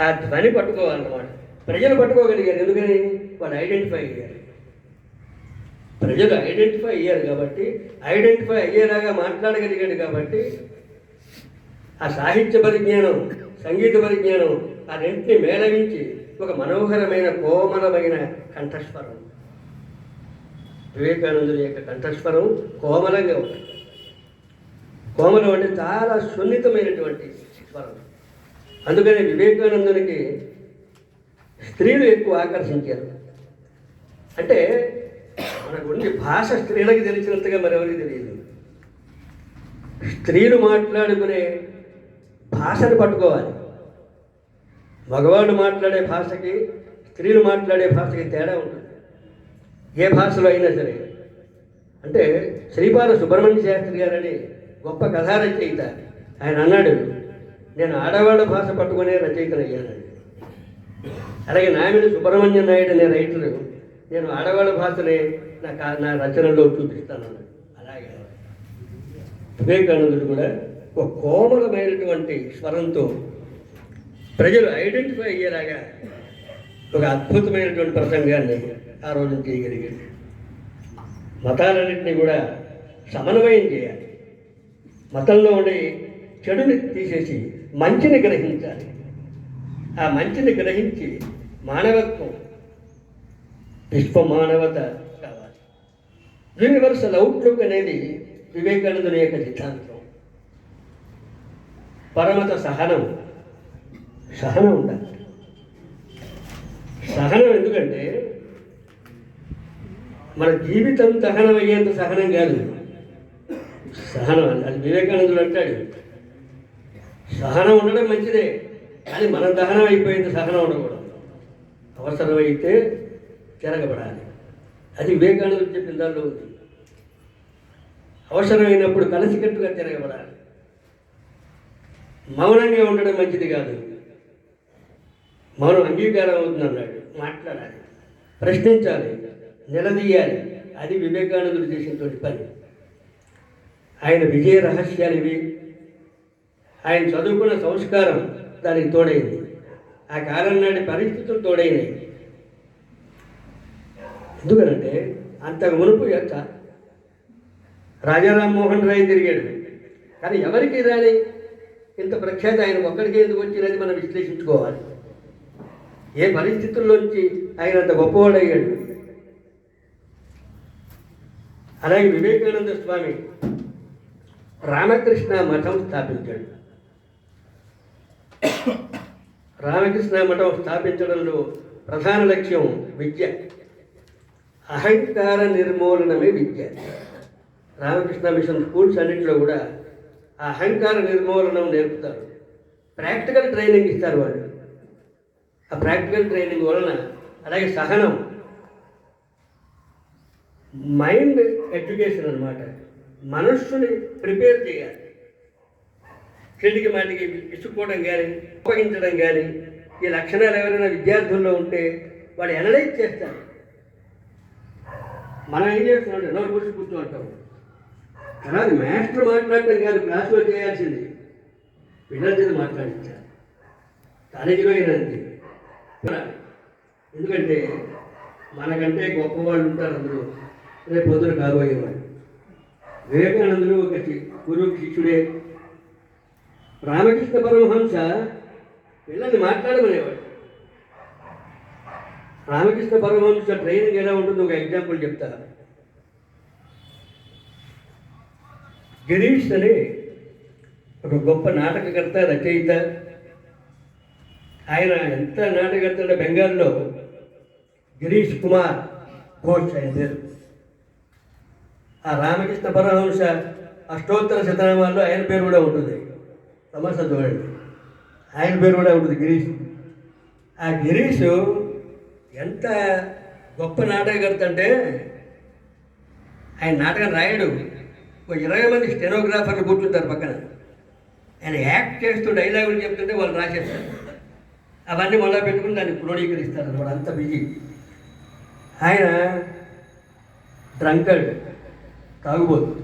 ఆ ధ్వని పట్టుకోవాలన్నమాట ప్రజలు పట్టుకోగలిగారు ఎందుకని? వాళ్ళు ఐడెంటిఫై అయ్యారు. ప్రజలు ఐడెంటిఫై అయ్యారు కాబట్టి ఐడెంటిఫై అయ్యేలాగా మాట్లాడగలిగాడు కాబట్టి ఆ సాహిత్య పరిజ్ఞానం సంగీత పరిజ్ఞానం ఆ రెంటిని మేళవించి ఒక మనోహరమైన కోమలమైన కంఠస్వరం. వివేకానందుని యొక్క కంఠస్వరం కోమలంగా ఉంటుంది. కోమలం అంటే చాలా సున్నితమైనటువంటి అందుకని వివేకానందునికి స్త్రీలు ఎక్కువ ఆకర్షించారు. అంటే మనకు ఉండి భాష స్త్రీలకు తెలిసినంతగా మరెవరికి తెలియదు. స్త్రీలు మాట్లాడుకునే భాషను పట్టుకోవాలి. మగవాళ్ళు మాట్లాడే భాషకి స్త్రీలు మాట్లాడే భాషకి తేడా ఉంటుంది. ఏ భాషలో అయినా సరే. అంటే శ్రీపాద సుబ్రహ్మణ్య శాస్త్రి గారని గొప్ప కథారచయిత ఆయన అన్నాడు నేను ఆడవాళ్ళ భాష పట్టుకునే రచయితనయ్యానండి అలాగే నామిని సుబ్రహ్మణ్య నాయుడు అనే రైటర్ నేను ఆడవాళ్ళ భాషనే నా కా- నా రచనలో చూపిస్తాను అలాగే వివేకానందుడు కూడా ఒక కోమలమైనటువంటి స్వరంతో ప్రజలు ఐడెంటిఫై అయ్యేలాగా ఒక అద్భుతమైనటువంటి ప్రసంగాన్ని ఆ రోజు చేయగలిగాడు. మతాలన్నింటినీ కూడా సమన్వయం చేయాలి. మతంలో ఉండే చెడుని తీసేసి మంచిని గ్రహించాలి. ఆ మంచిని గ్రహించి మానవత్వం విశ్వ మానవత కావాలి. యూనివర్సల్ అవుట్లుక్ అనేది వివేకానందుని యొక్క సిద్ధాంతం. పరమత సహనం సహనం ఉండాలి. సహనం ఎందుకంటే మన జీవితం సహనం అయ్యేంత సహనం కాదు. సహనం అది వివేకానందుడు అంటాడు. సహనం ఉండడం మంచిదే కానీ మనం దహనం అయిపోయింది సహనం ఉండకూడదు. అవసరమైతే తిరగబడాలి. అది వివేకానందుడు చెప్పిన దానిలో ఉంది. అవసరమైనప్పుడు కలిసికట్టుగా తిరగబడాలి. మౌనంగా ఉండడం మంచిది కాదు. మౌనం అంగీకారం అవుతుంది అన్నాడు. మాట్లాడాలి. ప్రశ్నించాలి. నిలదీయాలి. అది వివేకానందుడు చేసినటువంటి పని. ఆయన విజయ రహస్యాలు ఇవి. ఆయన చదువుకున్న సంస్కారం దానికి తోడైంది. ఆ కాలం నాటి పరిస్థితులు తోడైనవి ఎందుకనంటే అంతకు మునుపు యొక్క రాజారాం మోహన్ రాయ్ తిరిగాడు. కానీ ఎవరికి రాని ఇంత ప్రఖ్యాతి ఆయన ఒక్కడికి ఎందుకు వచ్చినది మనం విశ్లేషించుకోవాలి. ఏ పరిస్థితుల్లోంచి ఆయన అంత గొప్పవాడయ్యాడు? అలాగే వివేకానంద స్వామి రామకృష్ణ మఠం స్థాపించాడు. రామకృష్ణ మఠం స్థాపించడంలో ప్రధాన లక్ష్యం విద్య. అహంకార నిర్మూలనమే విద్య. రామకృష్ణ మిషన్ స్కూల్స్ అన్నింటిలో కూడా ఆ అహంకార నిర్మూలనం నేర్పుతారు. ప్రాక్టికల్ ట్రైనింగ్ ఇస్తారు వాళ్ళు. ఆ ప్రాక్టికల్ ట్రైనింగ్ వలన అలాగే సహనం. మైండ్ ఎడ్యుకేషన్ అన్నమాట. మనస్సుని ప్రిపేర్ చేయాలి. చెడికి మాటికి విసుక్కోవడం కానీ ఉపయోగించడం కానీ ఈ లక్షణాలు ఎవరైనా విద్యార్థుల్లో ఉంటే వాడు ఎనలైజ్ చేస్తారు. మనం ఏం చేస్తున్నాం నోరు కూర్చు కూర్చోంటాం తర్వాత మాస్టర్ మాట్లాడటం కాదు క్లాస్లో చేయాల్సింది. పిల్లల మాట్లాడించారు. కాలేజీలో అయినా ఎందుకంటే మనకంటే గొప్పవాళ్ళు ఉంటారు అందరూ. రేపు పొద్దున కాబోయేవాడు వివేకానందుడు ఒక గురువు శిష్యుడే. రామకృష్ణ పరమహంస పిల్లల్ని మాట్లాడమనేవాడు. రామకృష్ణ పరమహంస ట్రైనింగ్ ఎలా ఉంటుందో ఒక ఎగ్జాంపుల్ చెప్తా. గిరీష్ అని ఒక గొప్ప నాటకకర్త రచయిత. ఆయన ఎంత నాటకకర్త అంటే బెంగాల్లో గిరీష్ కుమార్ ఘోష్ ఆయన. పేరు ఆ రామకృష్ణ పరమహంస అష్టోత్తర శతనామాల్లో ఆయన పేరు కూడా ఉంటుంది. సమస్య చూడండి ఆయన పేరు కూడా ఉంటుంది గిరీష్. ఆ గిరీష్ ఎంత గొప్ప నాటకకర్త అంటే ఆయన నాటకం రాయడు. ఒక ఇరవై మంది స్టెనోగ్రాఫర్లు కూర్చుంటారు పక్కన. ఆయన యాక్ట్ చేస్తూ డైలాగులు చెప్తుంటే వాళ్ళు రాసేస్తారు. అవన్నీ మళ్ళీ పెట్టుకుని దాన్ని క్రోడీకరిస్తారు అనమాట అంత బిజీ. ఆయన డ్రంకర్డ్ తాగుబోతుంది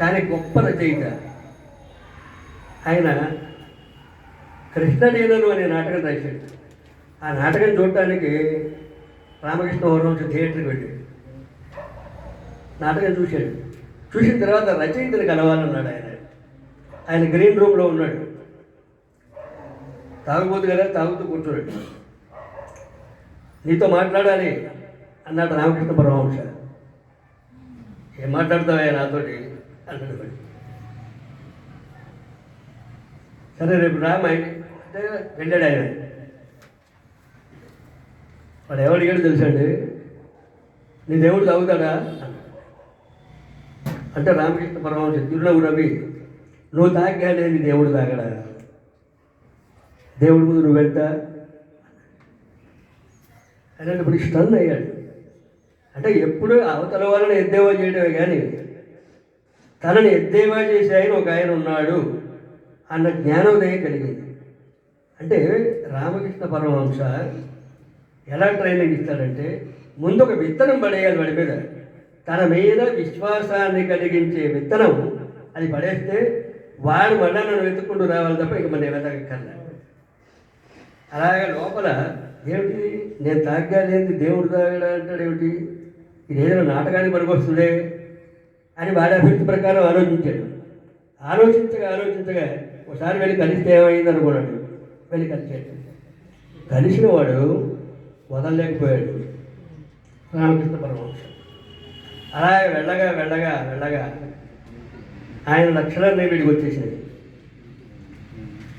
కానీ గొప్ప రచయిత ఆయన కృష్ణలీలలు అనే నాటకం రాశాడు. ఆ నాటకం చూడటానికి రామకృష్ణ వరవంశ థియేటర్కి వెళ్ళాడు. నాటకం చూశాడు. చూసిన తర్వాత రచయితను కలవాలన్నాడు ఆయన. ఆయన గ్రీన్ రూమ్లో ఉన్నాడు. తాగుబోతు కదా తాగుతూ కూర్చున్నాడు. నీతో మాట్లాడాలి అన్నాడు రామకృష్ణ పరమహంస. ఏం మాట్లాడతావా నాతోటి? సరే రేపు రామ అంటే వెళ్ళాడు ఆయన. వాడు ఎవరు అడిగాడు తెలుసండి నీ దేవుడు తాగుతాడా? అంటే రామకృష్ణ పరమహంస తిరునవ్వు రవి నువ్వు తాగానే నీ దేవుడు తాగడా? దేవుడి ముందు నువ్వు వెళ్తా? ఇప్పుడు స్టన్ అయ్యాడు. అంటే ఎప్పుడు అవతల వాళ్ళని ఎద్దేవా చేయడమే కానీ తనని ఎద్దేవా చేసే ఆయన ఒక ఆయన ఉన్నాడు అన్న జ్ఞానోదయం కలిగింది. అంటే రామకృష్ణ పరమహంస ఎలా ట్రైనింగ్ ఇస్తాడంటే ముందు ఒక విత్తనం పడేయాలి వాడి మీద. తన మీద విశ్వాసాన్ని కలిగించే విత్తనం అది పడేస్తే వాడు మళ్ళా నన్ను వెతుక్కుంటూ రావాలి తప్ప ఇక మన వెతకక్కర్లే అలాగే లోపల ఏమిటి? నేను తాగాలేంది దేవుడు తాగడా? అంటాడు ఏమిటి? ఇది ఏదైనా నాటకానికి పనికొస్తుందే అని వాడి అభివృద్ధి ప్రకారం ఆలోచించాడు. ఆలోచించగా ఆలోచించగా ఒకసారి వెళ్ళి కలిస్తే ఏమైంది అనుకున్నాడు వెళ్ళి కలిసాడు కలిసిన వాడు వదలలేకపోయాడు. రామకృష్ణ పరమహంస. అలాగే వెళ్ళగా వెళ్ళగా వెళ్ళగా ఆయన లక్షలన్నీ వీడికి వచ్చేసాడు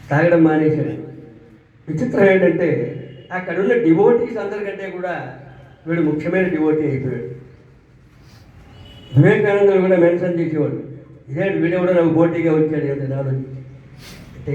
తాగడం మానేశాడు. విచిత్రం ఏంటంటే అక్కడ ఉన్న డివోటీస్ అందరికంటే కూడా వీడు ముఖ్యమైన డివోటీ అయిపోయాడు. వివేకానందుడు కూడా మెన్షన్ చేసేవాడు ఇదే వీడు కూడా నాకు పోటీగా వచ్చాడు ఏమిటి ఆలోచించి అంటే